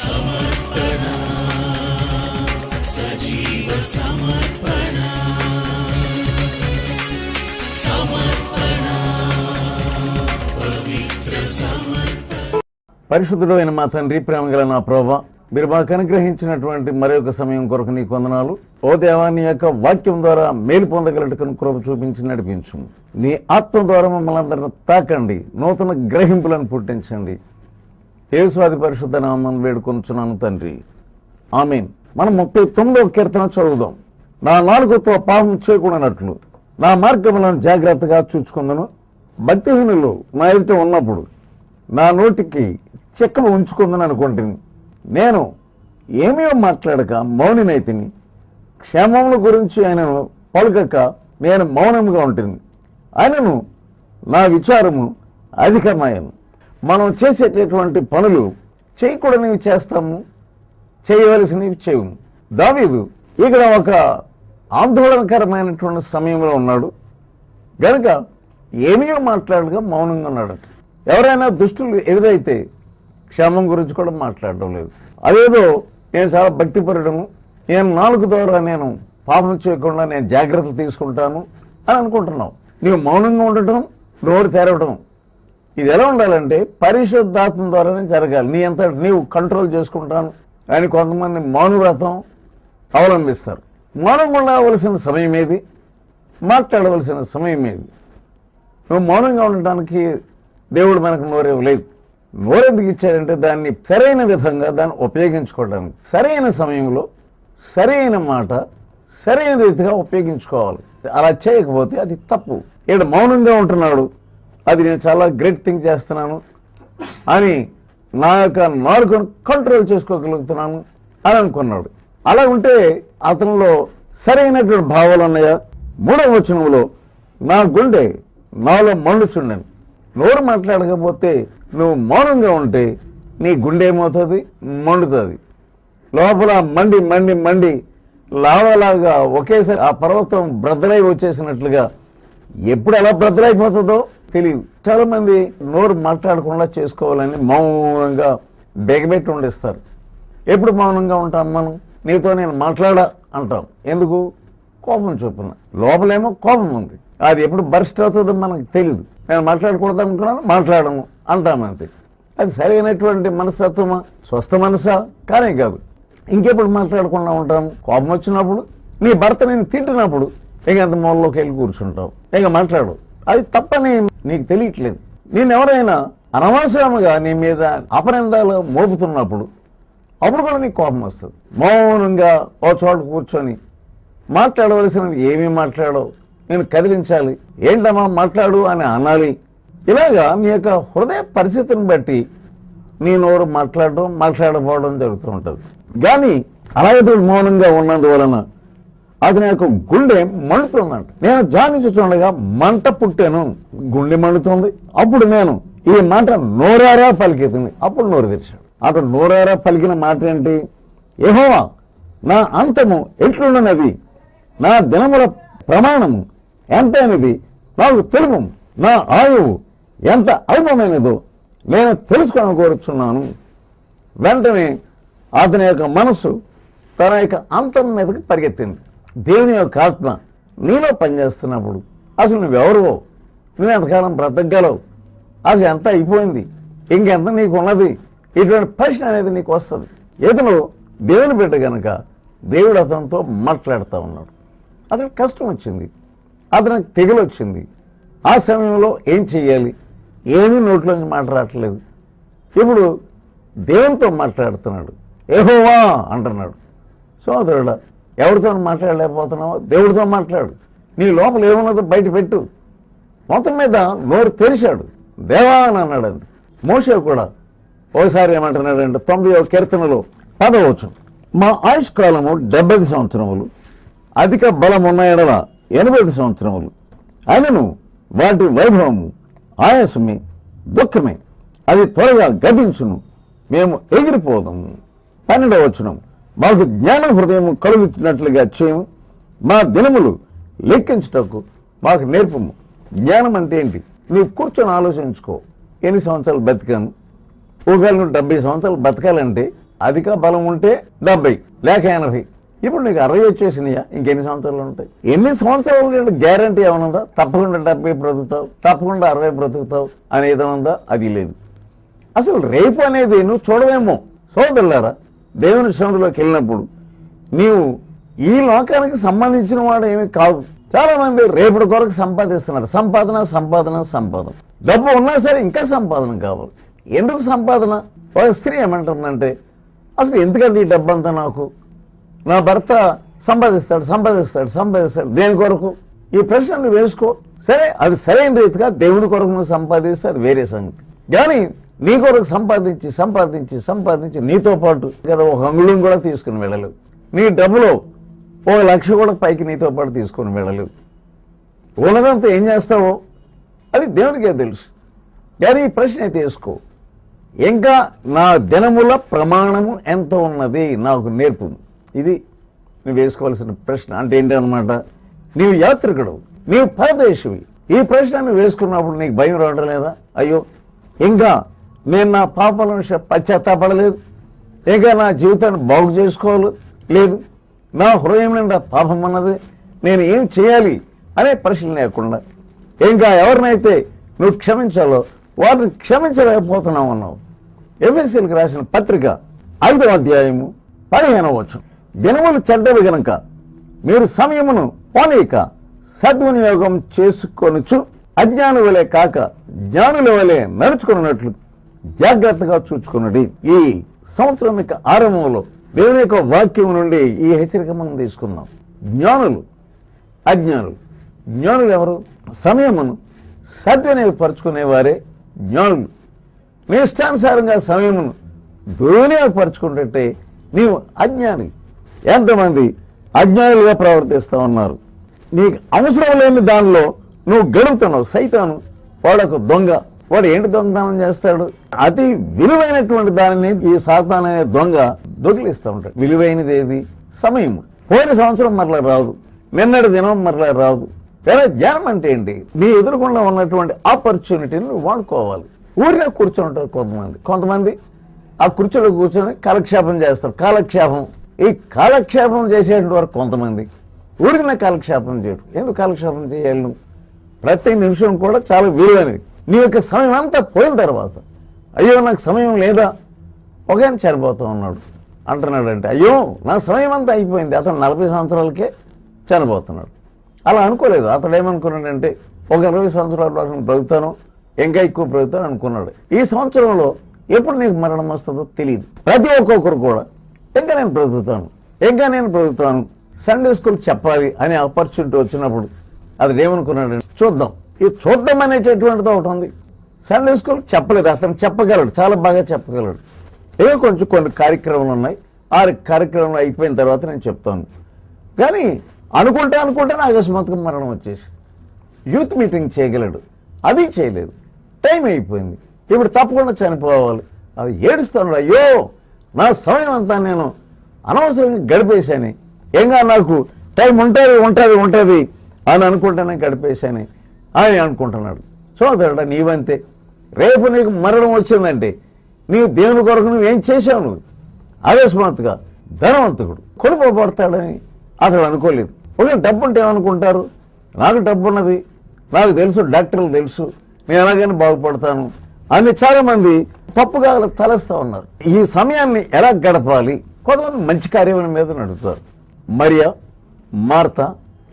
సమర్పణ. సజీవ సమర్పణ. సమర్పణ. పవిత్ర సమర్పణ. పరిశుద్ధుడు అయిన మా తండ్రి ప్రేమగల నా ప్రభా మీరు మాకు అనుగ్రహించినటువంటి మరొక సమయం కొరకు నీ కొందనాలు ఓ దేవాన్ని యొక్క వాక్యం ద్వారా మేలు పొందగలటకు కృప చూపించి నడిపించు నీ ఆత్మ ద్వారా మమ్మల్ని అందరిని తాకండి. నూతన గ్రహింపులను పుట్టించండి. యేసువాది పరిశుద్ధ నామం వేడుకొంచున్నాను తండ్రి. ఆమీన్. మనం ముప్పై తొమ్మిదో కీర్తన చదువుదాం. నా నాలుగుతో పాపం చేయకూడనట్లు. నా మార్గములను జాగ్రత్తగా చూచుకుందను. భక్తిహీనులు నా ఎదుట ఉన్నప్పుడు నా నోటికి చెక్కలు ఉంచుకుందని అనుకుంటుంది నేను ఏమీ మాట్లాడక మౌనినైతిని క్షేమముల గురించి ఆయనను పలుకక నేను మౌనంగా ఉంటుంది ఆయనను నా విచారము అధికమాయను. మనం చేసేటటువంటి పనులు చేయకూడనివి చేస్తాము చేయవలసినవి చేయము. దావీదు ఇక్కడ ఒక ఆందోళనకరమైనటువంటి సమయంలో ఉన్నాడు. గనుక ఏమీ మాట్లాడగా మౌనంగా ఉన్నాడట. ఎవరైనా దుష్టులు ఎదురైతే క్షేమం గురించి కూడా మాట్లాడడం లేదు. అదేదో నేను చాలా భక్తిపరుడను నేను నాలుగు ద్వారా నేను పాపం చేయకుండా నేను జాగ్రత్తలు తీసుకుంటాను అని అనుకుంటున్నావు. నీవు మౌనంగా ఉండటం నోరు తెరవడం ఇది ఎలా ఉండాలంటే పరిశుద్ధాత్మ ద్వారానే జరగాలి. నీ అంత నీవు కంట్రోల్ చేసుకుంటాను అని కొంతమంది మౌనవ్రతం అవలంబిస్తారు. మౌనంగా ఉండవలసిన సమయం ఏది? మాట్లాడవలసిన సమయం ఏది? నువ్వు మౌనంగా ఉండటానికి దేవుడు మనకు నోరేవ్వలేదు. నోరెందుకు ఇచ్చాడంటే దాన్ని సరైన విధంగా దాన్ని ఉపయోగించుకోవడానికి. సరైన సమయంలో సరైన మాట సరైన రీతిగా ఉపయోగించుకోవాలి. అలా చేయకపోతే అది తప్పు. ఇక్కడ మౌనంగా ఉంటున్నాడు. అది నేను చాలా గ్రేట్ థింగ్ చేస్తున్నాను అని నా యొక్క నాలుకను కంట్రోల్ చేసుకోగలుగుతున్నాను అని అనుకున్నాడు. అలా ఉంటే అతనిలో సరైనటువంటి భావాలు ఉన్నాయా? మూడవ వచనంలో నా గుండె నాలో మండుచుండను. నోరు మాట్లాడకపోతే నువ్వు మౌనంగా ఉంటే నీ గుండె ఏమవుతుంది? మండుతుంది. లోపల మండి మండి మండి లావలాగా ఒకేసారి ఆ పర్వతం బ్రద్దలై వచ్చేసినట్లుగా ఎప్పుడు ఎలా బ్రద్దలైపోతుందో తెలియదు చాలా మంది నోరు మాట్లాడకుండా చేసుకోవాలని మౌనంగా బెగబెట్టి ఉండిస్తారు. ఎప్పుడు మౌనంగా ఉంటాం మనం? నీతో నేను మాట్లాడా? అంటాం. ఎందుకు? కోపం చొప్పున లోపలేమో కోపం ఉంది. అది ఎప్పుడు బర్స్ట్ అవుతుందో మనకు తెలియదు నేను మాట్లాడకూడదు అనుకున్నాను మాట్లాడము అంటాం అంతే. అది సరైనటువంటి మనస్తత్వమా? స్వస్థ మనసా? కానే కాదు. ఇంకెప్పుడు మాట్లాడకుండా ఉంటాం? కోపం వచ్చినప్పుడు. నీ భర్త నేను తింటున్నప్పుడు ఇక అంత మూలలోకి వెళ్ళి కూర్చుంటావు. ఇంకా మాట్లాడు. అది తప్పని నీకు తెలియట్లేదు. నేను ఎవరైనా అనవసరముగా నీ మీద అపనిందాలు మోపుతున్నప్పుడు అప్పుడు కూడా నీకు కోపం వస్తుంది. మౌనంగా ఓ చోట కూర్చొని మాట్లాడవలసినవి ఏమీ మాట్లాడవు. నేను కదిలించాలి. ఏంటమ్మా మాట్లాడు అని అనాలి. ఇలాగా నీ యొక్క హృదయ పరిస్థితిని బట్టి నీ నోరు మాట్లాడడం మాట్లాడకపోవడం జరుగుతూ ఉంటుంది. కానీ అలాగే మౌనంగా ఉన్నందువలన అతని యొక్క గుండె మండుతుందంట నేను ధ్యానించుతుండగా మంట పుట్టాను. గుండె మండుతుంది. అప్పుడు నేను ఈ మాట నోరారా పలికితుంది అప్పుడు నోరు తెరిచాడు. అతను నోరారా పలికిన మాట ఏంటి? ఏహోవా నా అంతము ఎట్లున్నది నా దినముల ప్రమాణము ఎంతైనది? నాకు తెలుపు నా ఆయువు ఎంత అల్పమైనదో నేను తెలుసుకొని కోరుచున్నాను. వెంటనే అతని యొక్క మనసు తన యొక్క అంతం మీదకి పరిగెత్తింది. దేవుని యొక్క ఆత్మ నీలో పనిచేస్తున్నప్పుడు అసలు నువ్వెవరువో నువ్వు ఎంతకాలం బ్రతకగలవు? అసలు ఎంత అయిపోయింది? ఇంకెంత నీకు ఉన్నది ఇటువంటి ప్రశ్న అనేది నీకు వస్తుంది. ఇతను దేవుని బిడ్డ కనుక దేవుడు అతనితో మాట్లాడుతూ ఉన్నాడు. అతనికి కష్టం వచ్చింది. అతనికి తెగులు వచ్చింది. ఆ సమయంలో ఏం చెయ్యాలి? ఏమీ నోట్లోంచి మాట రావట్లేదు. ఇప్పుడు దేవునితో మాట్లాడుతున్నాడు. ఏహోవా అంటున్నాడు. సోదరుడా ఎవరితో మాట్లాడలేకపోతున్నావో దేవుడితో మాట్లాడు. నీ లోపల ఏమున్నదో బయట పెట్టు. మొత్తం మీద నోరు తెరిచాడు. దేవా అని అన్నాడు అది మోసే కూడా ఒకసారి ఏమంటున్నాడంటే తొంభై కీర్తనలు పదవచ్చు మా ఆయుష్ కాలము డెబ్బై సంవత్సరములు అధిక బలం ఉన్న ఎడల ఎనభై సంవత్సరములు. అయినను వాటి వైభవము ఆయాసమే దుఃఖమే. అది త్వరగా గతించును. మేము ఎగిరిపోదాము. పన్నెండవ వచనం. మాకు జ్ఞాన హృదయం కలుగుతున్నట్లుగా చేయము. మా దినములు లెక్కించుటకు మాకు నేర్పము. జ్ఞానం అంటే ఏంటి? నువ్వు కూర్చొని ఆలోచించుకో. ఎన్ని సంవత్సరాలు బతికాను? ఒకవేళ నువ్వు డెబ్బై సంవత్సరాలు బతకాలంటే అధిక బలం ఉంటే డెబ్బై లేక ఎనభై. ఇప్పుడు నీకు అరవై వచ్చేసినాయా? ఇంకెన్ని సంవత్సరాలు ఉంటాయి? ఎన్ని సంవత్సరాలు గ్యారంటీ ఉందా తప్పకుండా డెబ్బై బ్రతుకుతావు తప్పకుండా అరవై బ్రతుకుతావు అనేది ఉందా అది లేదు. అసలు రేపు అనేది నువ్వు చూడవేమో. సోదరులారా దేవుని సముద్రంలోకి వెళ్ళినప్పుడు నీవు ఈ లోకానికి సంబంధించిన వాడు ఏమీ కాదు. చాలా మంది రేపటి కొరకు సంపాదిస్తున్నారు. సంపాదన సంపాదన సంపాదన. డబ్బు ఉన్నా సరే ఇంకా సంపాదన కావాలి. ఎందుకు సంపాదన? ఒక స్త్రీ ఏమంటుందంటే అసలు ఎందుకండి ఈ డబ్బు అంతా నాకు? నా భర్త సంపాదిస్తాడు సంపాదిస్తాడు సంపాదిస్తాడు. దేని కొరకు? ఈ ప్రశ్నలు వేసుకో. సరే అది సరైన రీతిగా దేవుడి కొరకు నువ్వు సంపాదిస్తే అది వేరే సంగతి. కానీ నీ కొరకు సంపాదించి సంపాదించి సంపాదించి నీతో పాటు కదా ఒక అంగుళం కూడా తీసుకుని వెళ్ళలేవు. నీ డబ్బులో ఒక లక్ష కూడా పైకి నీతో పాటు తీసుకుని వెళ్ళలేవు. ఉన్నదంతా ఏం చేస్తావో అది దేవునికే తెలుసు. కానీ ఈ ప్రశ్న తీసుకో ఇంకా నా దినముల ప్రమాణము ఎంత ఉన్నది నాకు నేర్పు. ఇది నువ్వు వేసుకోవాల్సిన ప్రశ్న. అంటే ఏంటన్నమాట? నీవు యాత్రికుడు నీవు పరదేశివి. ఈ ప్రశ్న నువ్వు వేసుకున్నప్పుడు నీకు భయం రావడం లేదా? అయ్యో ఇంకా నేను నా పాపాలను విషయం పశ్చాత్తాపడలేదు. ఇంకా నా జీవితాన్ని బాగు చేసుకోవాలి. లేదు నా హృదయం నిండా పాపం అన్నది నేను ఏం చేయాలి అనే ప్రశ్న లేకుండా. ఇంకా ఎవరినైతే నువ్వు క్షమించాలో వారిని క్షమించలేకపోతున్నావు అన్నావు. ఎఫ్ఎస్సీలకు రాసిన పత్రిక ఐదవ అధ్యాయము పదిహేనవ వచ్చు దినములు చెడ్డవి గనక మీరు సమయమును పోనీక సద్వినియోగం చేసుకొనుచు అజ్ఞాను కాక జ్ఞానుల వలె నడుచుకున్నట్లు జాగ్రత్తగా చూసుకున్నది ఈ సంవత్సరం యొక్క ఆరంభంలో దేవుని యొక్క వాక్యం నుండి ఈ హెచ్చరిక మనం తీసుకుందాం. జ్ఞానులు అజ్ఞానులు. జ్ఞానులు ఎవరు? సమయమును సద్వినియోగపరుచుకునేవారే జ్ఞానులు. నీ ఇష్టానుసారంగా సమయమును దుర్వినియోగపరుచుకుంటుంటే నీవు అజ్ఞాని. ఎంతమంది అజ్ఞానులుగా ప్రవర్తిస్తూ ఉన్నారు? నీకు అవసరం లేని దానిలో నువ్వు గడుపుతున్నావు సైతాను వాళ్ళకు దొంగ వాడు ఏంటి దొంగతనం చేస్తాడు? అతి విలువైనటువంటి దానిని ఈ సాతాన్ అనే దొంగ దొంగిలిస్తూ ఉంటాడు. విలువైనది ఏది? సమయం పోయిన సంవత్సరం మరలా రాదు. నిన్నటి దినం మరలా రాదు. వేరే జ్ఞానం అంటే ఏంటి? నీ ఎదురుకుండా ఉన్నటువంటి ఆపర్చునిటీని నువ్వు వాడుకోవాలి. ఊరిలో కూర్చొని ఉంటారు కొంతమంది. కొంతమంది ఆ కుర్చీలో కూర్చొని కాలక్షేపం చేస్తారు. కాలక్షేపం. ఈ కాలక్షేపం చేసేటువంటి వారు కొంతమంది. ఊరికనే కాలక్షేపం చేయడు ఎందుకు కాలక్షేపం చేయాలి నువ్వు? ప్రతి నిమిషం కూడా చాలా విలువైనది. నీ యొక్క సమయం అంతా పోయిన తర్వాత అయ్యో నాకు సమయం లేదా? ఒక ఆయన చనిపోతూ ఉన్నాడు. అంటున్నాడు అంటే అయ్యో నా సమయం అంతా అయిపోయింది. అతను నలభై సంవత్సరాలకే చనిపోతున్నాడు అలా అనుకోలేదు. అతడు ఏమనుకున్నాడంటే ఒక ఇరవై సంవత్సరాల వరకు బ్రతుకుతాను ఇంకా ఎక్కువ బ్రతుకుతాను అనుకున్నాడు. ఈ సంవత్సరంలో ఎప్పుడు నీకు మరణం వస్తుందో తెలియదు ప్రతి ఒక్కొక్కరు కూడా ఇంకా నేను బ్రతుకుతాను ఇంకా నేను బ్రతుకుతాను సండే స్కూల్ చెప్పాలి అనే ఆపర్చునిటీ వచ్చినప్పుడు అది ఏమనుకున్నాడు చూద్దాం ఈ చూడడం అనేటటువంటిది ఒకటి ఉంది. సండే స్కూల్ చెప్పలేదు అతను చెప్పగలడు చాలా బాగా చెప్పగలడు. ఏదో కొంచెం కొన్ని కార్యక్రమాలు ఉన్నాయి. ఆ కార్యక్రమాలు అయిపోయిన తర్వాత నేను చెప్తాను. కానీ అనుకుంటే అనుకుంటేనే అకస్మాత్తుగా మరణం వచ్చేసి. యూత్ మీటింగ్ చేయగలడు. అది చేయలేదు. టైం అయిపోయింది. ఇప్పుడు తప్పకుండా చనిపోవాలి. అది ఏడుస్తాను అయ్యో నా సమయం అంతా నేను అనవసరంగా గడిపేశాను. ఏంగా నాకు టైం ఉంటుంది ఉంటుంది ఉంటుంది అని అనుకుంటేనే గడిపేశాను. అని అనుకుంటున్నాడు. సోదరుడా నీవంతే. రేపు నీకు మరణం వచ్చిందంటే నీవు దేవుని కొరకు నువ్వేం చేశావు నువ్వు? అకస్మాత్తుగా ధనవంతుడు. కొనుకోబడతాడని అతడు అనుకోలేదు. ఒక డబ్బు ఉంటే ఏమనుకుంటారు? నాకు డబ్బు ఉన్నది నాకు తెలుసు డాక్టర్లు తెలుసు నేను ఎలాగైనా బాగుపడతాను. అని చాలామంది తప్పుగా తలస్తా ఉన్నారు. ఈ సమయాన్ని ఎలా గడపాలి? కొంతమంది మంచి కార్యం మీద నడుపుతారు. మరియా మార్త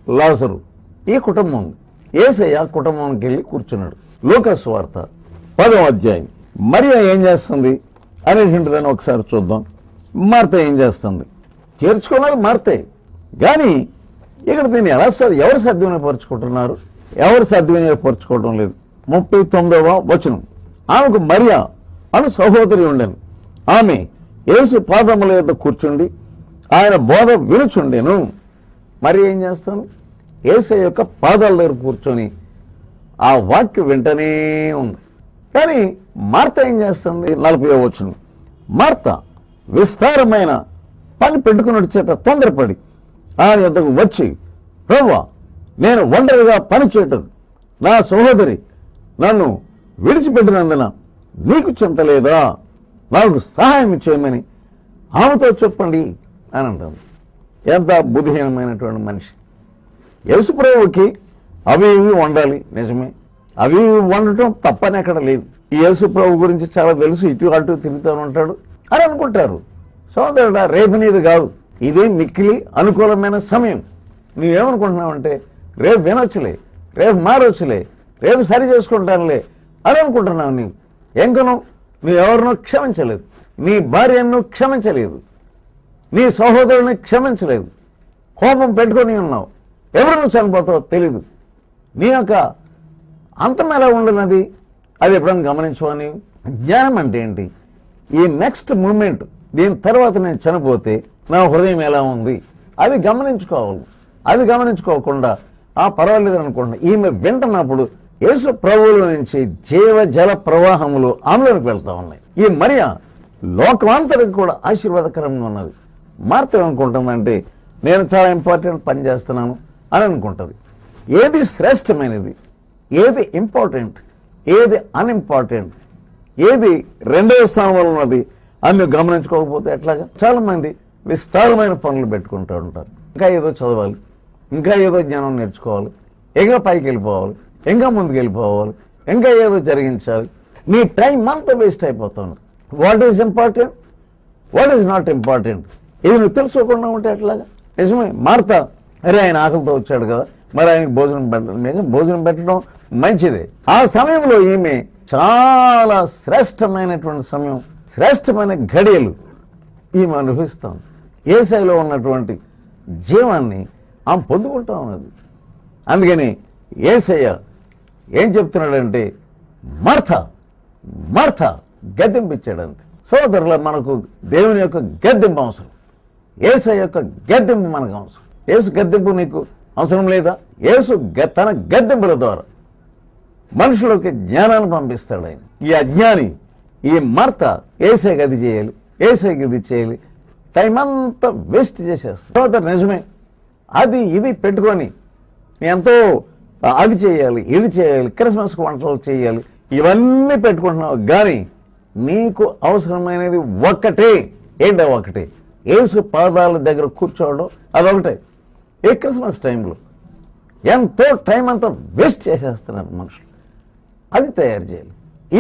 లాజరు ఈ కుటుంబం ఉంది. ఏసయ్య కుటుంబానికి వెళ్ళి కూర్చున్నాడు. లోకస్వార్త వార్త పదవ అధ్యాయం. మరియా ఏం చేస్తుంది? అనేటువంటిదని ఒకసారి చూద్దాం. మార్త ఏం చేస్తుంది? చేర్చుకున్నది మార్తే. కానీ ఇక్కడ దీన్ని ఎలా సార్ ఎవరు సద్వినియోగపరుచుకుంటున్నారు? ఎవరు సద్వినియోగపరుచుకోవడం లేదు. ముప్పై తొమ్మిదవ వచనం. ఆమెకు మరియా అను సహోదరి ఉండను. ఆమె యేసు పాదముల యొక్క కూర్చుండి ఆయన బోధ వినుచుండెను. మరి ఏం చేస్తాను ఏసై యొక్క పాదాల దగ్గర కూర్చొని ఆ వాక్యం వెంటనే ఉంది. కానీ మార్త ఏం చేస్తుంది? నలభై వచ్చిన మార్త విస్తారమైన పని పెట్టుకున్నట్టు చేత తొందరపడి ఆయన యొద్దకు వచ్చి ప్రవ్వా నేను ఒంటరిగా పని చేయటం నా సహోదరి నన్ను విడిచిపెట్టినందున నీకు చింత లేదా? నాకు సహాయం చేయమని ఆమెతో చెప్పండి అని అంటుంది. ఎంత బుద్ధిహీనమైనటువంటి మనిషి. యేసుప్రభుకి అవి ఇవి వండాలి నిజమే. అవి ఇవి వండటం తప్పని ఎక్కడ లేదు. ఈ యేసుప్రభు గురించి చాలా తెలుసు ఇటు అటు తిరుగుతూ ఉంటాడు. అని అనుకుంటారు. సోదరుడా రేపు నీది కాదు. ఇది మిక్కిలి అనుకూలమైన సమయం. నువ్వేమనుకుంటున్నావంటే రేపు వినొచ్చులే రేపు మారొచ్చులే రేపు సరి చేసుకుంటానులే అని అనుకుంటున్నావు నీవు. ఎంకను నువ్వు ఎవరినో క్షమించలేదు. నీ భార్యను క్షమించలేదు. నీ సహోదరుని క్షమించలేదు. కోపం పెట్టుకొని ఉన్నావు. ఎవరి నుంచి చనిపోతావో తెలీదు. నీ యొక్క అంతం ఎలా ఉండనది? అది ఎప్పుడైనా గమనించుకొని జ్ఞానం అంటే ఏంటి? ఈ నెక్స్ట్ మూమెంట్ దీని తర్వాత నేను చనిపోతే నా హృదయం ఎలా ఉంది? అది గమనించుకోవాలి. అది గమనించుకోకుండా ఆ పర్వాలేదు అనుకుంటున్నా ఈమె వింటున్నప్పుడు యేసు ప్రభువుల నుంచి జీవ జల ప్రవాహములు ఆమెలోకి వెళ్తా ఉన్నాయి. ఈ మరియ లోకమంతరికి కూడా ఆశీర్వాదకరంగా ఉన్నది. మార్త అనుకుంటుందంటే నేను చాలా ఇంపార్టెంట్ పని చేస్తున్నాను. అని అనుకుంటుంది. ఏది శ్రేష్టమైనది ఏది ఇంపార్టెంట్ ఏది అన్ఇంపార్టెంట్ ఏది రెండవ స్థానంలో ఉన్నది అని గమనించుకోకపోతే ఎట్లాగా? చాలామంది విస్తారమైన పనులు పెట్టుకుంటూ ఉంటారు. ఇంకా ఏదో చదవాలి ఇంకా ఏదో జ్ఞానం నేర్చుకోవాలి ఇంకా పైకి వెళ్ళిపోవాలి ఇంకా ముందుకు వెళ్ళిపోవాలి ఇంకా ఏదో జరిగించాలి. నీ టైం అంతా వేస్ట్ అయిపోతుంది. What is important what is not important ఇది నువ్వు తెలుసుకోకుండా ఉంటే ఎట్లాగా? నిజమే. మార్త అరే ఆయన ఆకలితో వచ్చాడు కదా. మరి ఆయనకి భోజనం పెట్టడం నిజం భోజనం పెట్టడం మంచిది. ఆ సమయంలో ఈమె చాలా శ్రేష్టమైనటువంటి సమయం శ్రేష్టమైన ఘడియలు ఈమె అనుభవిస్తాం ఏసైలో ఉన్నటువంటి జీవాన్ని ఆమె పొందుకుంటా ఉన్నది. అందుకని ఏసయ్య ఏం చెప్తున్నాడంటే మర్థ మర్థ గద్దెంపించాడు అంతే సోదరుల మనకు దేవుని యొక్క గద్దెంపు అవసరం. ఏసై యొక్క గద్దెంపు మనకు అవసరం. ఏసు గద్దెంపు నీకు అవసరం లేదా? ఏసు గ- తన గద్దెంపుల ద్వారా మనుషులకి జ్ఞానాన్ని పంపిస్తాడు ఆయన. ఈ అజ్ఞాని ఈ మర్త ఏసే గది చేయాలి ఏసే గది చేయాలి. టైం అంతా వేస్ట్ చేసేస్తాడు. తర్వాత నిజమే అది ఇది పెట్టుకొని ఎంతో అది చేయాలి ఇది చేయాలి క్రిస్మస్కి వంటలు చేయాలి ఇవన్నీ పెట్టుకుంటున్నావు. కానీ నీకు అవసరమైనది ఒక్కటే ఏంటో ఒకటే ఏసు పాదాల దగ్గర కూర్చోవడం అదొకటే. ఏ క్రిస్మస్ టైంలో ఎంతో టైం అంతా వేస్ట్ చేసేస్తున్నారు మనుషులు. అది తయారు చేయాలి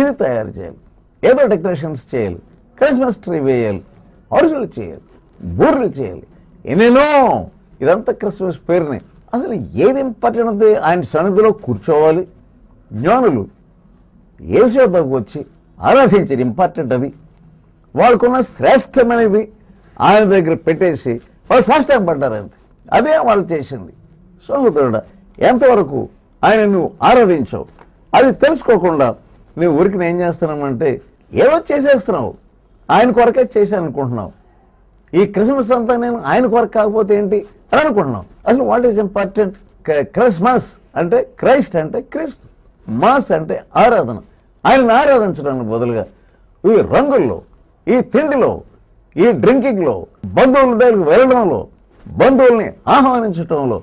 ఇది తయారు చేయాలి ఏదో డెకరేషన్స్ చేయాలి క్రిస్మస్ ట్రీ వేయాలి అరుసులు చేయాలి బూరెలు చేయాలి. ఎన్నెనో ఇదంతా క్రిస్మస్ పేరునే. అసలు ఏది ఇంపార్టెంట్ ఆయన సన్నిధిలో కూర్చోవాలి? జ్ఞానులు యేసు వచ్చి ఆరాధించారు ఇంపార్టెంట్ అది. వాళ్ళకున్న శ్రేష్టమైనది ఆయన దగ్గర పెట్టేసి వాళ్ళు సాష్టం పడ్డారు అంతే. అదే వాళ్ళు చేసింది. సహోదరుడా ఎంతవరకు ఆయన నువ్వు ఆరాధించావు? అది తెలుసుకోకుండా నువ్వు ఊరికి ఏం చేస్తున్నామంటే ఏదో చేసేస్తున్నావు. ఆయన కొరకే చేశాను అనుకుంటున్నావు ఈ క్రిస్మస్ అంతా నేను ఆయన కొరకు కాకపోతే ఏంటి అని అనుకుంటున్నాం అసలు వాట్ ఈస్ ఇంపార్టెంట్ క్రిస్మస్ అంటే క్రైస్ట్ అంటే క్రీస్తు. మాస్ అంటే ఆరాధన. ఆయనను ఆరాధించడానికి బదులుగా ఈ రంగుల్లో ఈ తిండిలో ఈ డ్రింకింగ్లో బంధువుల దగ్గరికి వెళ్ళడంలో బంధువుల్ని ఆహ్వానించడంలో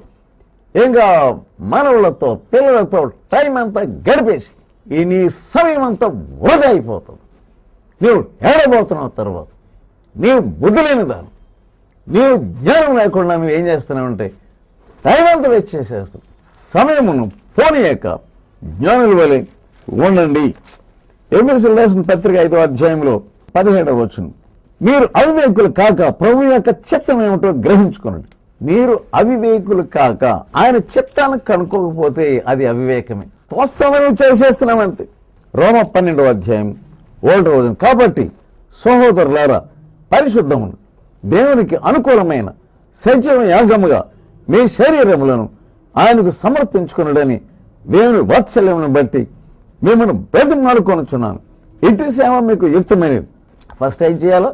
ఇంకా మనవులతో పిల్లలతో టైం అంతా గడిపేసి ఈ నీ సమయం అంతా వృధా అయిపోతుంది. నీవు ఏడబోతున్నావు తర్వాత నీవు బుద్ధి లేని దాను. నీవు జ్ఞానం లేకుండా నువ్వు ఏం చేస్తున్నావంటే టైం అంతా వేస్ట్ చేసేస్తావు సమయమును పోనీయక. జ్ఞానుల వలె ఉండండి. ఎమ్మెల్సీ రాసిన పత్రిక ఐదో అధ్యాయంలో పదిహేడవ వచ్చును మీరు అవివేకులు కాక ప్రభు యొక్క చిత్తం ఏమిటో గ్రహించుకోనండి. మీరు అవివేకులు కాక ఆయన చిత్తాన్ని కనుక్కోకపోతే అది అవివేకమే. తోస్తామని చేసేస్తున్నామంతే రోమ పన్నెండవ అధ్యాయం ఓల్డ్ రోజు కాబట్టి సహోదరులారా పరిశుద్ధమును దేవునికి అనుకూలమైన సజీవ యాగముగా మీ శరీరములను ఆయనకు సమర్పించుకున్నాడని దేవుని వాత్సల్యమును బట్టి మిమ్మల్ని బ్రతిమాడుకొనుచున్నాను ఇటు సేవ మీకు యుక్తమైనది. ఫస్ట్ ఏం చేయాలో?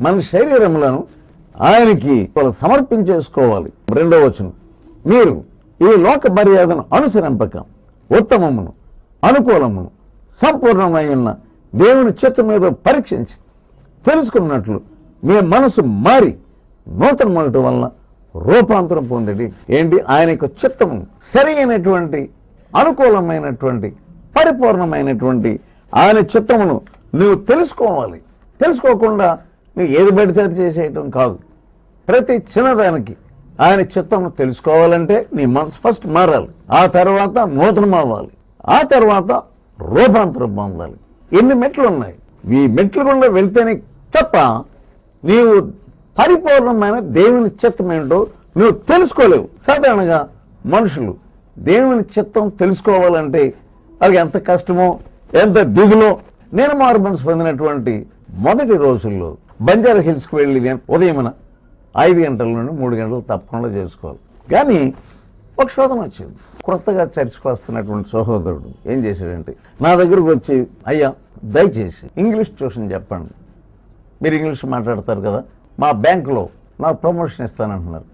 మన శరీరములను ఆయనకి వాళ్ళు సమర్పించేసుకోవాలి. రెండవ వచనం. మీరు ఈ లోక మర్యాదను అనుసరింపక ఉత్తమమును అనుకూలమును సంపూర్ణమైన దేవుని చిత్తం మీద పరీక్షించి తెలుసుకున్నట్లు మీ మనసు మారి నూతన మొదటి వలన రూపాంతరం పొందడి. ఏంటి? ఆయన యొక్క చిత్తము సరి అయినటువంటి అనుకూలమైనటువంటి పరిపూర్ణమైనటువంటి ఆయన చిత్తమును నువ్వు తెలుసుకోవాలి. తెలుసుకోకుండా నువ్వు ఏది పడితే అది చేసేయటం కాదు. ప్రతి చిన్నదానికి ఆయన చిత్తం తెలుసుకోవాలంటే నీ మనసు ఫస్ట్ మారాలి. ఆ తర్వాత నూతనం అవ్వాలి. ఆ తర్వాత రూపాంతరం పొందాలి. ఎన్ని మెట్లు ఉన్నాయి? ఈ మెట్లు గుండా వెళ్తేనే తప్ప నీవు పరిపూర్ణమైన దేవుని చిత్తం ఏంటో నువ్వు తెలుసుకోలేవు. సాధారణంగా మనుషులు దేవుని చిత్తం తెలుసుకోవాలంటే అది ఎంత కష్టమో ఎంత దిగులో నేను మారు పొందినటువంటి మొదటి రోజుల్లో బంజారా హిల్స్కి వెళ్ళి ఉదయమున ఐదు గంటల నుండి మూడు గంటలు తప్పకుండా చేసుకోవాలి. కానీ ఒక శోధన వచ్చింది. క్రొత్తగా చర్చకు వస్తున్నటువంటి సహోదరుడు ఏం చేశాడంటే నా దగ్గరకు వచ్చి అయ్యా దయచేసి ఇంగ్లీష్ ట్యూషన్ చెప్పండి. మీరు ఇంగ్లీష్ మాట్లాడతారు కదా మా బ్యాంకులో నాకు ప్రమోషన్ ఇస్తానంటున్నారు.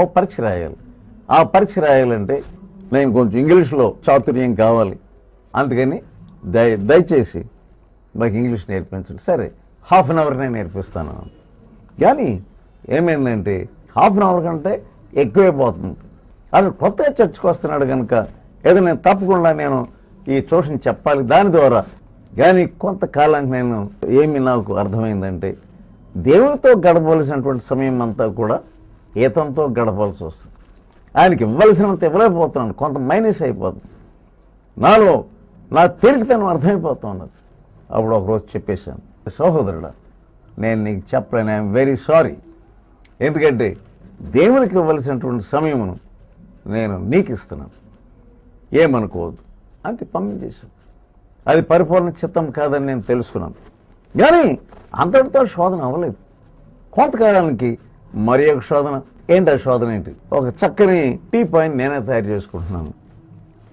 ఓ పరీక్ష రాయాలి. ఆ పరీక్ష రాయాలంటే నేను కొంచెం ఇంగ్లీష్లో చాతుర్యం కావాలి. అందుకని దయ దయచేసి నాకు ఇంగ్లీష్ నేర్పించండి. సరే హాఫ్ అన్ అవర్ నేను నేర్పిస్తాను. కానీ ఏమైందంటే హాఫ్ అన్ అవర్ కంటే ఎక్కువైపోతుంది అది కొత్తగా చర్చకు వస్తున్నాడు కనుక ఏదో నేను తప్పకుండా నేను ఈ ట్యూషన్ చెప్పాలి. దాని ద్వారా కానీ కొంతకాలానికి నేను ఏమి నాకు అర్థమైందంటే దేవునితో గడపవలసినటువంటి సమయం అంతా కూడా ఈతంతో గడపవలసి వస్తుంది. ఆయనకి ఇవ్వలసినంత ఇవ్వలేకపోతున్నాను. కొంత మైనస్ అయిపోతుంది. నాలో నా తెలివితనం అర్థమైపోతున్నది అప్పుడు ఒకరోజు చెప్పేశాను. సహోదరుడా నేను నీకు చెప్పలేను. ఐఎమ్ వెరీ సారీ ఎందుకంటే దేవునికి ఇవ్వవలసినటువంటి సమయమును నేను నీకు ఇస్తున్నాను. ఏమనుకోవద్దు. అంతే పంపించేశాను. అది పరిపూర్ణ చిత్తం కాదని నేను తెలుసుకున్నాను. కానీ అంతటితో శోధన అవ్వలేదు. కొంతకాలానికి మరి ఒక శోధన ఏంటి ఆ శోధన ఏంటి? ఒక చక్కని టీ పాయింట్ నేనే తయారు చేసుకుంటున్నాను.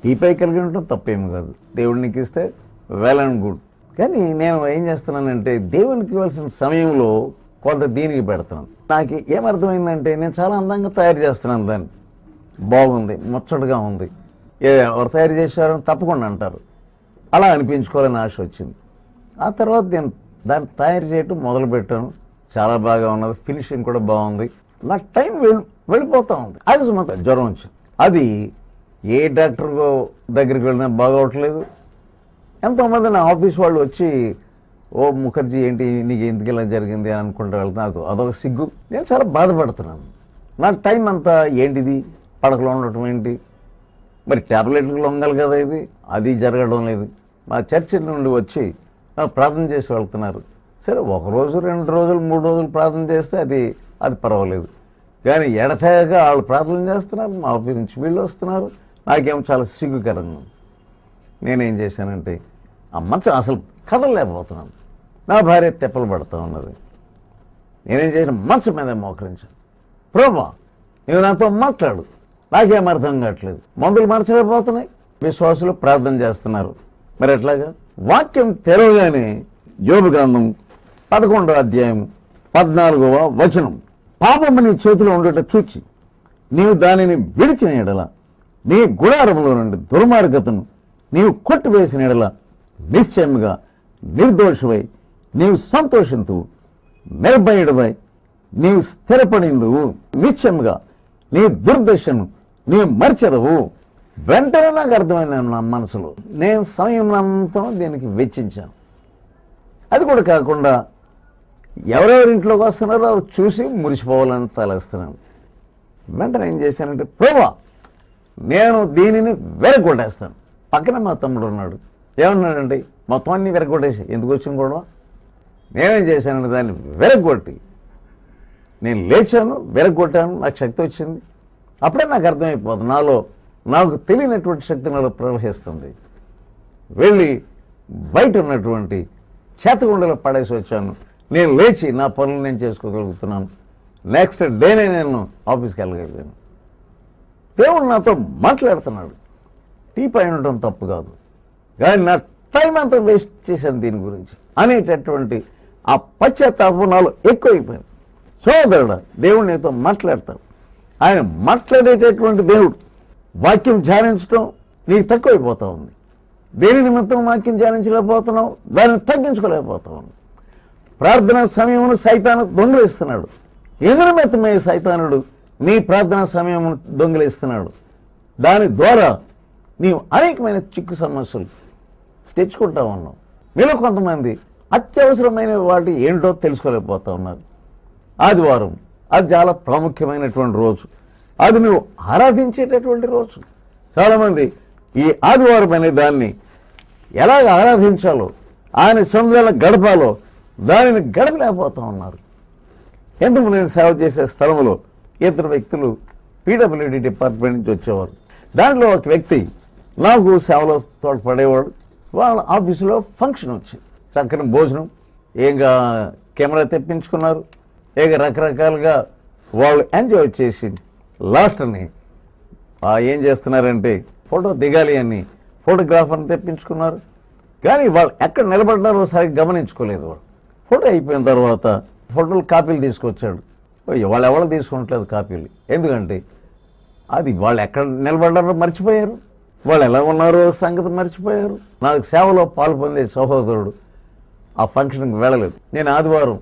టీ పై కలిగి ఉండటం తప్పేమి కాదు. దేవుడు నీకు ఇస్తే వెల్ అండ్ గుడ్. కానీ నేను ఏం చేస్తున్నానంటే దేవునికి ఇవ్వాల్సిన సమయంలో కొంత దీనికి పెడుతున్నాను. నాకు ఏమర్థమైందంటే నేను చాలా అందంగా తయారు చేస్తున్నాను దాన్ని. బాగుంది ముచ్చటగా ఉంది. ఏ ఎవరు తయారు చేశారని తప్పకుండా అంటారు. అలా అనిపించుకోవాలని ఆశ వచ్చింది. ఆ తర్వాత నేను దాన్ని తయారు చేయటం మొదలుపెట్టాను. చాలా బాగా ఉన్నది ఫినిషింగ్ కూడా బాగుంది. నా టైం వెళ్ళి వెళ్ళిపోతూ ఉంది. అది సుమంత జ్వరం వచ్చింది. అది ఏ డాక్టర్ దగ్గరికి వెళ్ళినా బాగోవట్లేదు ఎంతోమంది నా ఆఫీస్ వాళ్ళు వచ్చి ఓ ముఖర్జీ ఏంటి నీకు ఎందుకు ఇలా జరిగింది? అని అనుకుంటూ వెళ్తున్నా అది అదొక సిగ్గు. నేను చాలా బాధపడుతున్నాను. నా టైం అంతా ఏంటిది? పడకలో ఉండటం ఏంటి? మరి ట్యాబ్లెట్లకు లొంగాలి కదా ఇది? అది జరగడం లేదు. మా చర్చి నుండి వచ్చి ప్రార్థన చేసి వెళ్తున్నారు. సరే ఒక రోజు రెండు రోజులు మూడు రోజులు ప్రార్థన చేస్తే అది అది పర్వాలేదు. కానీ ఎడతెగక వాళ్ళు ప్రార్థన చేస్తున్నారు. మా ఆఫీస్ నుంచి వీళ్ళు వస్తున్నారు. నాకేమో చాలా సిగ్గుకరంగా ఉంది. నేనేం చేశానంటే ఆ మంచం అసలు కదలలేకపోతున్నాను. నా భార్య తెప్పలు పడుతూ ఉన్నది. నేనేం చేసిన మంచం మీద మోకరించాను. ప్రభా నువ్వు నాతో మాట్లాడు. నాకేం అర్థం కావట్లేదు. మందులు మార్చలేకపోతున్నాయి. విశ్వాసులు ప్రార్థన చేస్తున్నారు. మరి ఎట్లాగా? వాక్యం తెరవగానే యోబు గ్రంథం పదకొండో అధ్యాయం పద్నాలుగవ వచనం. పాపము నీ చేతిలో ఉండట చూచి నీవు దానిని విడిచిన ఎడల నీ గుడారములో నుండి దుర్మార్గతను నీవు కొట్టివేసిన ఎడల నిశ్చయముగా నిర్దోషువై నీవు సంతోషింతువు. నిర్భయుడివై నీవు స్థిరపడిందువు. నిశ్చయముగా నీ దుర్దశను నీవు మర్చెదవు. వెంటనే నాకు అర్థమైంది నా మనసులో. నేను సమయం దీనికి వెచ్చించాను. అది కూడా కాకుండా ఎవరెవరి ఇంట్లోకి వస్తున్నారో అది చూసి మురిసిపోవాలని తలేస్తున్నాను. వెంటనే ఏం చేశానంటే ప్రభా నేను దీనిని వెరగొట్టేస్తాను పక్కన మా తమ్ముడు ఉన్నాడు. ఏమన్నాడండి? మొత్తం అన్నీ వెరగొట్టేసి. ఎందుకు వచ్చిన గొడవ? నేనేం చేశానంటే దాన్ని వెరగొట్టి. నేను లేచాను వెరగొట్టాను నాకు శక్తి వచ్చింది. అప్పుడే నాకు అర్థమైపోతుంది. నాలో నాకు తెలియనటువంటి శక్తి నాలో ప్రవహిస్తుంది. వెళ్ళి బయట ఉన్నటువంటి చేతగుండలో పడేసి వచ్చాను. నేను లేచి నా పనులు నేను చేసుకోగలుగుతున్నాను. నెక్స్ట్ డేనే నేను ఆఫీస్కి వెళ్ళగలిగాను. దేవుడు నాతో మాట్లాడుతున్నాడు. టీ పైన ఉండటం తప్పు కాదు. కానీ నా టైం అంతా వేస్ట్ చేశాను దీని గురించి. అనేటటువంటి ఆ పశ్చాత్తాపం నాలో ఎక్కువైపోయింది సోదరుడు దేవుడు నీతో మాట్లాడతాడు. ఆయన మాట్లాడేటటువంటి దేవుడు. వాక్యం ధ్యానించడం నీకు తక్కువైపోతా ఉంది. దేని నిమిత్తం వాక్యం ధ్యానించలేకపోతున్నావు? దాన్ని తగ్గించుకోలేకపోతా ఉంది ప్రార్థన సమయమును సైతాను దొంగిలిస్తున్నాడు. ఎందు నిమిత్తమే సైతానుడు నీ ప్రార్థన సమయమును దొంగిలిస్తున్నాడు? దాని ద్వారా నీవు అనేకమైన చిక్కు సమస్యలు తెచ్చుకుంటా ఉన్నాం మీలో కొంతమంది అత్యవసరమైన వాటి ఏంటో తెలుసుకోలేకపోతా ఉన్నారు ఆదివారం అది చాలా ప్రాముఖ్యమైనటువంటి రోజు. అది నువ్వు ఆరాధించేటటువంటి రోజు. చాలామంది ఈ ఆదివారం అనే దాన్ని ఎలాగ ఆరాధించాలో ఆయన సముద్రాల గడపాలో దానిని గడపలేకపోతూ ఉన్నారు. ఎందుకు నేను సేవ చేసే స్థలంలో ఇద్దరు వ్యక్తులు పీడబ్ల్యూడి డిపార్ట్మెంట్ నుంచి వచ్చేవారు. దాంట్లో ఒక వ్యక్తి నాకు సేవలో తోడ్పడేవాడు. వాళ్ళ ఆఫీసులో ఫంక్షన్ వచ్చింది. చక్కని భోజనం ఏంగా కెమెరా తెప్పించుకున్నారు ఏక రకరకాలుగా వాళ్ళు ఎంజాయ్ చేసి లాస్ట్ని ఏం చేస్తున్నారంటే ఫోటో దిగాలి అని ఫోటోగ్రాఫర్ని తెప్పించుకున్నారు. కానీ వాళ్ళు ఎక్కడ నిలబడ్డారో సరిగ్గా గమనించుకోలేదు వాళ్ళు. ఫోటో అయిపోయిన తర్వాత ఫోటోలు కాపీలు తీసుకొచ్చాడు. వాళ్ళు ఎవరు తీసుకుంటలేదు కాపీలు? ఎందుకంటే అది వాళ్ళు ఎక్కడ నిలబడ్డారో మర్చిపోయారు. వాళ్ళు ఎలా ఉన్నారో సంగతి మర్చిపోయారు. నాకు సేవలో పాలు పొందే సహోదరుడు ఆ ఫంక్షన్కి వెళ్ళలేదు. నేను ఆదివారం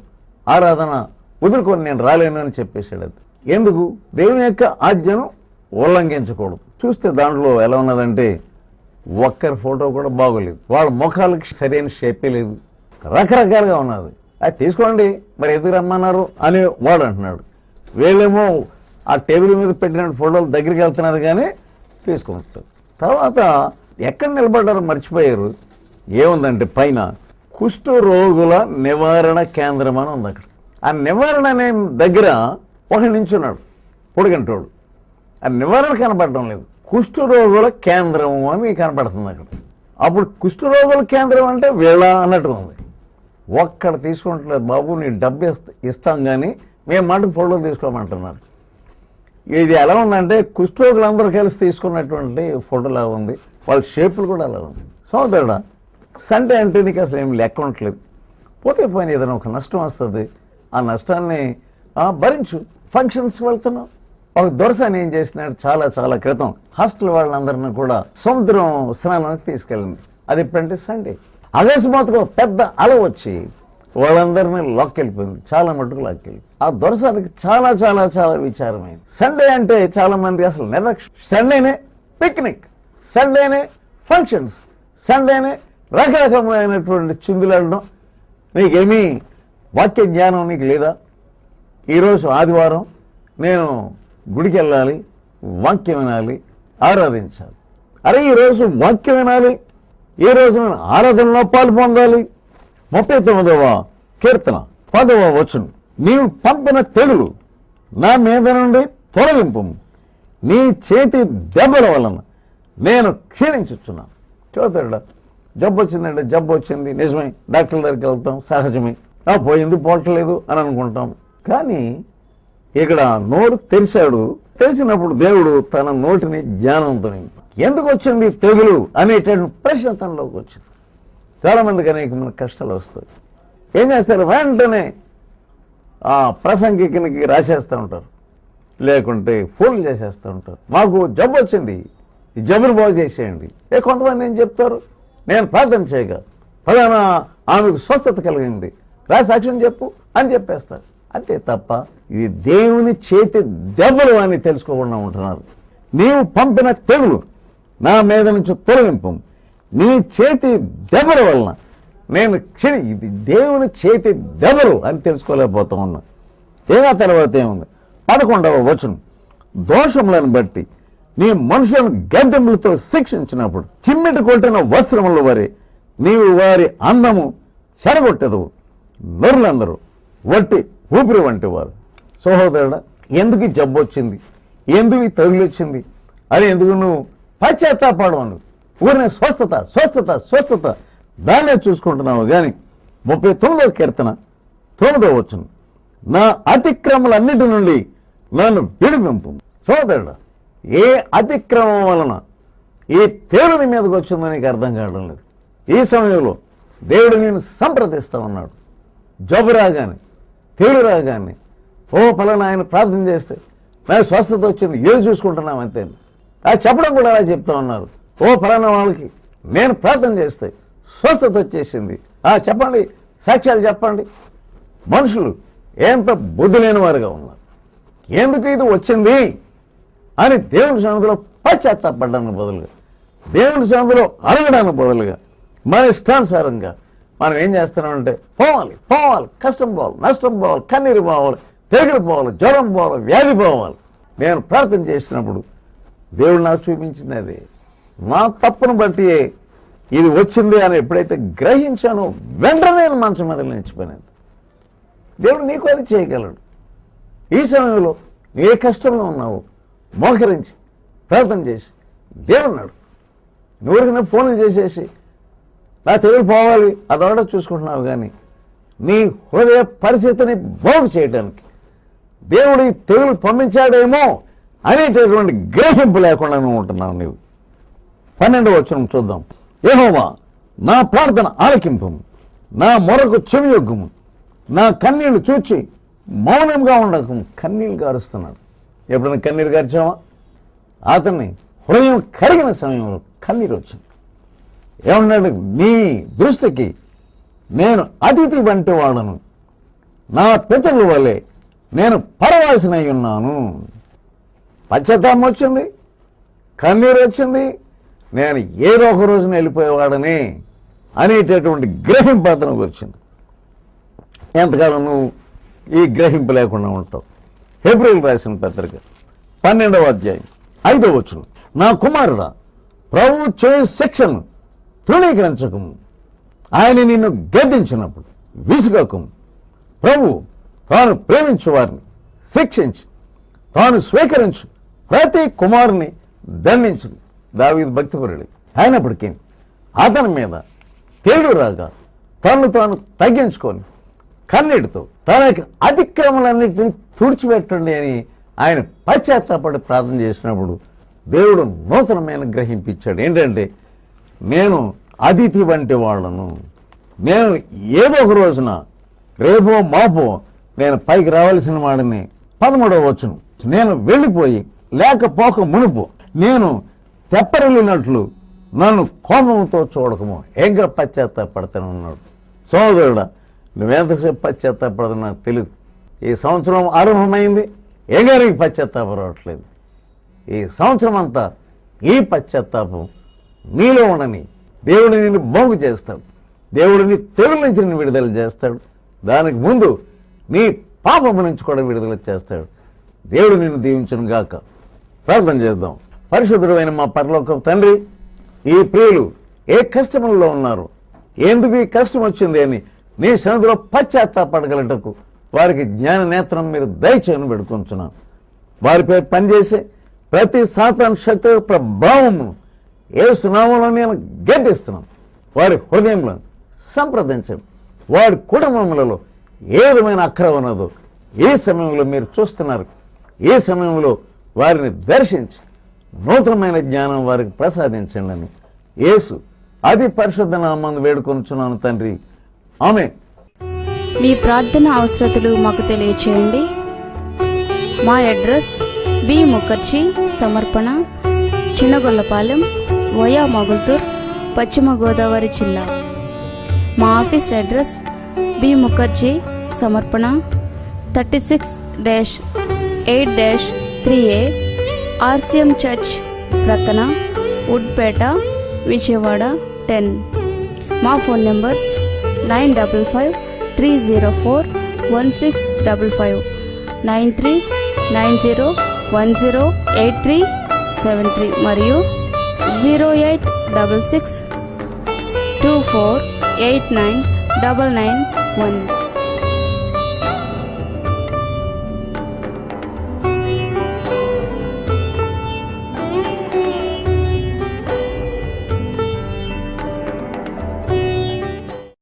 ఆరాధన వదులుకొని నేను రాలేను అని చెప్పేశాడు అది. ఎందుకు? దేవుని యొక్క ఆజ్ఞను ఉల్లంఘించకూడదు. చూస్తే దాంట్లో ఎలా ఉన్నదంటే ఒక్కరి ఫోటో కూడా బాగోలేదు. వాళ్ళ ముఖాలకి సరైన షేపే లేదు. రకరకాలుగా ఉన్నది. అది తీసుకోండి. మరి ఎందుకు రమ్మన్నారు? అని వాడు అంటున్నాడు. వీళ్ళేమో ఆ టేబుల్ మీద పెట్టిన ఫోటోలు దగ్గరికి వెళ్తున్నారు కానీ తీసుకుంటారు. తర్వాత ఎక్కడ నిలబడ్డారో మర్చిపోయారు. ఏముందంటే పైన కుష్ఠ రోగుల నివారణ కేంద్రం అని ఉంది అక్కడ. ఆ నివారణ అనే దగ్గర ఒక నించున్నాడు పొడిగంటోడు. ఆ నివారణ కనపడటం లేదు. కుష్ఠరోగుల కేంద్రం అని కనపడుతుంది అక్కడ. అప్పుడు కుష్ఠరోగుల కేంద్రం అంటే వీళ్ళ అన్నట్టు ఉంది. ఒక్కడ తీసుకుంటలేదు బాబు నీ డబ్బు ఇస్తాం కానీ మేము మటుకు ఫోటోలు తీసుకోమంటున్నారు. ఇది ఎలా ఉందంటే కుష్ఠరోగులందరూ కలిసి తీసుకున్నటువంటి ఫోటోలా ఉంది. వాళ్ళ షేపులు కూడా అలా ఉంది. సోదరుడా సండే అంటే నీకు అసలు ఏం లెక్క ఉండట్లేదు. పోతే పోయిన ఏదైనా ఒక నష్టం వస్తుంది. ఆ నష్టాన్ని భరించు. ఫంక్షన్స్కి వెళ్తున్నావు ఒక దొరసాని ఏం చేసినాడు? చాలా చాలా క్రితం హాస్టల్ వాళ్ళందరిని కూడా సముద్రం స్నానానికి తీసుకెళ్ళింది. అది ఎప్పుడంటే సండే. అకస్మాత్తుగా ఒక పెద్ద అల వచ్చి వాళ్ళందరినీ లాక్కెళ్ళిపోయింది చాలా మటుకు లాక్కెళ్ళి ఆ దొరసానికి చాలా చాలా చాలా విచారమైంది. సండే అంటే చాలా మంది అసలు నిర్లక్ష్యం. సండేనే పిక్నిక్ సండేనే ఫంక్షన్స్ సండేనే రకరకమైనటువంటి చిందులాడడం నీకేమీ వాక్య జ్ఞానం నీకు లేదా? ఈరోజు ఆదివారం నేను గుడికి వెళ్ళాలి వాక్యం వినాలి ఆరాధించాలి. అరే ఈరోజు వాక్యం వినాలి ఈరోజు నేను ఆరాధనలో పాలు పొందాలి. ముప్పై తొమ్మిదవ కీర్తన పదవ వచనం. నీవు పంపిన తెగులు నా మీద నుండి తొలగింపు నీ చేతి దెబ్బల వలన నేను క్షీణించుచున్నాను. చూతాడు జబ్బు వచ్చిందంటే జబ్బు వచ్చింది. నిజమే డాక్టర్ దగ్గరికి వెళ్తాం సహజమే. ఆ పోయింది పోవట్లేదు అని అనుకుంటాం. కానీ ఇక్కడ నోరు తెరిచాడు. తెరిచినప్పుడు దేవుడు తన నోటిని జ్ఞానంతో నింపాడు. ఎందుకు వచ్చింది తెగులు అనేటువంటి ప్రశ్న తనలోకి వచ్చింది. చాలామందికి అనేక అనేకమైన కష్టాలు వస్తాయి. ఏం చేస్తారు? వెంటనే ఆ ప్రసంగికనికి రాసేస్తూ ఉంటారు. లేకుంటే ఫోన్లు చేసేస్తూ ఉంటారు. మాకు జబ్బు వచ్చింది. ఈ జబ్బును బాగు చేసేయండి. ఏ కొంతమంది ఏం చెప్తారు? నేను ప్రార్థన చేయగా ఫలానా ఆమెకు స్వస్థత కలిగింది. రా సాక్ష్యం చెప్పు అని చెప్పేస్తారు. అంతే తప్ప ఇది దేవుని చేతి దెబ్బలు అని తెలుసుకోకుండా ఉంటున్నారు. నీవు పంపిన తెగులు నా మీద నుంచి తొలగింపు. నీ చేతి దెబ్బల వలన. నేను క్షణి ఇది దేవుని చేతి దెబ్బలు అని తెలుసుకోలేకపోతా ఉన్నా. ఏగా తర్వాత ఏముంది? పదకొండవ వచనం. దోషములను బట్టి నీ మనుషులను గద్దెములతో శిక్షించినప్పుడు చిమ్మిటి కొట్టిన వస్త్రములు వారి నీవు వారి అందము చెరగొట్టదు నరులందరూ వట్టి ఊపిరి వంటి వారు. సహోదరుడా ఎందుకు జబ్బు వచ్చింది? ఎందుకు తగిలొచ్చింది? వచ్చింది అది ఎందుకు నువ్వు పశ్చాత్తాపడవను ఊరిని స్వస్థత స్వస్థత స్వస్థత. దాన్నే చూసుకుంటున్నాము కానీ ముప్పై తొమ్మిదవ కీర్తన తొమ్మిదవ వచ్చును నా అతిక్రమలన్నిటి నుండి నన్ను విడిపింపు. సోదరుడు ఏ అతిక్రమం వలన ఈ తేరుని మీదకి వచ్చిందో నీకు అర్థం కావడం లేదు. ఈ సమయంలో దేవుడు నేను సంప్రదిస్తా ఉన్నాడు. జబ్బు రాగానే తేలు రాగానే ఓ ఫలానా ఆయన ప్రార్థన చేస్తే నాకు స్వస్థత వచ్చింది ఏది చూసుకుంటున్నాం అంతే. అది చెప్పడం కూడా అలా చెప్తా ఉన్నారు. ఓ ఫలానా వాళ్ళకి నేను ప్రార్థన చేస్తే స్వస్థత వచ్చేసింది. ఆ చెప్పండి. సాక్ష్యాలు చెప్పండి. మనుషులు ఎంత బుద్ధి లేని వారుగా ఉన్నారు. ఎందుకు ఇది వచ్చింది? అని దేవుని సన్నిధిలో పశ్చాత్తాపడ్డానికి బదులుగా దేవుని సన్నిధిలో అడగడానికి బదులుగా మన ఇష్టానుసారంగా మనం ఏం చేస్తున్నామంటే పోవాలి పోవాలి కష్టం పోవాలి నష్టం పోవాలి కన్నీరు పోవాలి తెగులు పోవాలి జ్వరం పోవాలి వ్యాధి పోవాలి. నేను ప్రార్థన చేసినప్పుడు దేవుడు నాకు చూపించింది అది. నా తప్పును బట్టి ఇది వచ్చింది అని ఎప్పుడైతే గ్రహించానో వెంటనే మంచం మీద నిలిచిపోయినది దేవుడు నీకు అది చేయగలడు. ఈ సమయంలో ఏ కష్టంలో ఉన్నావు మోహరించి ప్రార్థన చేసి దేవున్నాడు. నువ్వు ఫోన్లు చేసేసి నా తెలుగు పోవాలి అదొకటే చూసుకుంటున్నావు కానీ నీ హృదయ పరిస్థితిని బాగు చేయడానికి దేవుడు ఈ తెగులు పంపించాడేమో అనేటటువంటి గ్రహింపు లేకుండా నువ్వు ఉంటున్నావు నీవు. పన్నెండవ వచనం చూద్దాం. ఏహోవా నా ప్రార్థన ఆలకింపు. నా మొరకు చెవియొగ్గుము నా కన్నీళ్ళు చూచి మౌనంగా ఉండకం. కన్నీళ్ళు గారుస్తున్నాడు ఎప్పుడైనా కన్నీరు గార్చావా? అతన్ని హృదయం కరిగిన సమయంలో కన్నీరు వచ్చింది. ఏమన్నాడు నీ దృష్టికి నేను అతిథి వంటి వాళ్ళను నా పితరుల వల్లే నేను పరవాసినై ఉన్నాను. పశ్చాత్తాపం వచ్చింది. కన్నీరు వచ్చింది. నేను ఏదో ఒక రోజున వెళ్ళిపోయేవాడని అనేటటువంటి గ్రహింపు అతనికి వచ్చింది. ఎంతకాలం నువ్వు ఈ గ్రహింపు లేకుండా ఉంటావు? ఏప్రిల్ రాసిన పత్రిక పన్నెండవ అధ్యాయం ఐదవ వచ్చు నా కుమారుడా ప్రభు చే శిక్షను తృణీకరించకము. ఆయన నిన్ను గద్దించినప్పుడు విసుగకము. ప్రభు తాను ప్రేమించు వారిని శిక్షించి. తాను స్వీకరించు. ప్రతి కుమారుని దండించను దావీదు భక్తిపరుడు. అయినప్పటికీ అతని మీద తేడు రాగా తను తాను తగ్గించుకొని కన్నీటితో తన యొక్క అతిక్రమలన్నింటినీ తుడిచిపెట్టండి అని ఆయన పశ్చాత్తాపడి ప్రార్థన చేసినప్పుడు దేవుడు నూతనమైన గ్రహింపించాడు ఏంటంటే నేను అతిథి వంటి వాళ్ళను నేను ఏదో ఒక రోజున రేపో మాపో నేను పైకి రావాల్సిన వాడిని. పదమూడవ వచ్చును నేను వెళ్ళిపోయి లేకపోక మునుపు నేను తెప్పరిల్లినట్లు నన్ను కోపంతో చూడకము. ఏంగా పశ్చాత్తాపడతాను అన్నాడు సోదరుడా నువ్వెంతసేపు పశ్చాత్తాపడదు నాకు తెలియదు ఈ సంవత్సరం ఆరంభమైంది ఏగారికి నీకు పశ్చాత్తాపం రావట్లేదు? ఈ సంవత్సరం అంతా ఈ పశ్చాత్తాపం నీలో ఉండని దేవుడు నిన్ను బాగు చేస్తాడు. దేవుడిని నీ తెగుల నుంచి నిన్ను విడుదల చేస్తాడు. దానికి ముందు నీ పాపము నుంచి కూడా విడుదల చేస్తాడు. దేవుడు నిన్ను దీవించను గాక ప్రార్థన చేద్దాం. పరిశుద్ధుడైన మా పరలోక తండ్రి ఈ ప్రియులు ఏ కష్టములలో ఉన్నారు? ఎందుకు ఈ కష్టం వచ్చింది అని నీ సన్నిధిలో పశ్చాత్తాపడగలటకు వారికి జ్ఞాన నేత్రం మీరు దయచేయను పెడుకుంటున్నాను వారిపై పనిచేసే ప్రతి సాతాన్ శక్తి ప్రభావమును ఏ సునామంలో నేను గడ్డిస్తున్నాను వారి హృదయంలో సంప్రదించండి. వారి కుటుంబములలో ఏ విధమైన అక్రమ ఉన్నదో ఏ సమయంలో మీరు చూస్తున్నారు. ఏ సమయంలో వారిని దర్శించి నూతనమైన జ్ఞానం వారికి ప్రసాదించండి. యేసు అది పరిశుద్ధ నామందు వేడుకొనుచున్నాను తండ్రి. ఆమె మీ ప్రార్థన అవసరతలు మాకు తెలియచేయండి. మా అడ్రస్ బి ముఖర్జీ సమర్పణ చిన్నగొల్లపాలెం వయా మొగుల్తూర్ పశ్చిమ గోదావరి జిల్లా. మా ఆఫీస్ అడ్రస్ బి ముఖర్జీ సమర్పణ thirty six dash eight dash three A RCM church ప్రక్కన వుడ్పేట విజయవాడ టెన్. మా phone numbers nine double five three zero four one six double five nine three nine zero one zero eight three seven three మరియు zero eight double six two four eight nine double nine one.